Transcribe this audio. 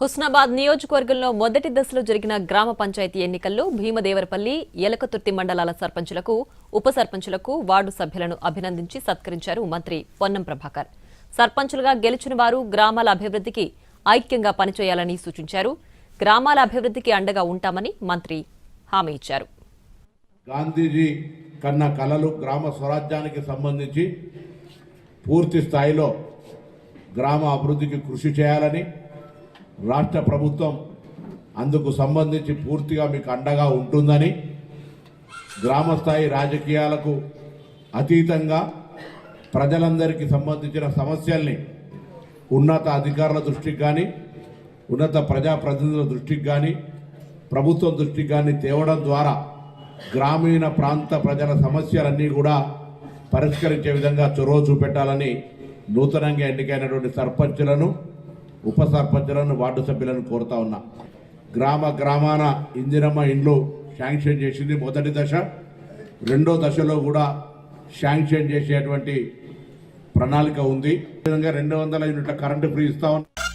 హుస్నాబాద్ నియోజకవర్గంలో మొదటి దశలో జరిగిన గ్రామ పంచాయతీ ఎన్నికల్లో భీమదేవరపల్లి ఎలకతుర్తి మండలాల సర్పంచులకు ఉప సర్పంచులకు వార్డు సభ్యులను అభినందించి సత్కరించారు మంత్రి పొన్నం ప్రభాకర్. సర్పంచులుగా గెలిచిన వారు గ్రామాల అభివృద్ధికి ఐక్యంగా పనిచేయాలని సూచించారు. గ్రామాల అభివృద్ధికి అండగా ఉంటామని మంత్రి హామీ ఇచ్చారు. గాంధీజీ కన్న కలలు గ్రామ స్వరాజ్యానికి సంబంధించి పూర్తి స్థాయిలో గ్రామ అభివృద్ధికి కృషి చేయాలని రాష్ట్ర ప్రభుత్వం అందుకు సంబంధించి పూర్తిగా మీకు అండగా ఉంటుందని గ్రామస్థాయి రాజకీయాలకు అతీతంగా ప్రజలందరికీ సంబంధించిన సమస్యల్ని ఉన్నత అధికారుల దృష్టికి కానీ ఉన్నత ప్రజాప్రతినిధుల దృష్టికి కానీ ప్రభుత్వం దృష్టికి కానీ తేవడం ద్వారా గ్రామీణ ప్రాంత ప్రజల సమస్యలన్నీ కూడా పరిష్కరించే విధంగా చొరవ చూపెట్టాలని నూతనంగా ఎన్నికైనటువంటి సర్పంచులను ఉప సర్పంచులను వార్డు సభ్యులను కోరుతా ఉన్నా. గ్రామ గ్రామాన ఇందిరమ్మ ఇండ్లు శాంక్షన్ చేసింది మొదటి దశ. రెండో దశలో కూడా శాంక్షన్ చేసేటువంటి ప్రణాళిక ఉంది. ఈ విధంగా రెండు వందల యూనిట్ల కరెంటు ఫ్రీ ఇస్తా ఉన్నాం.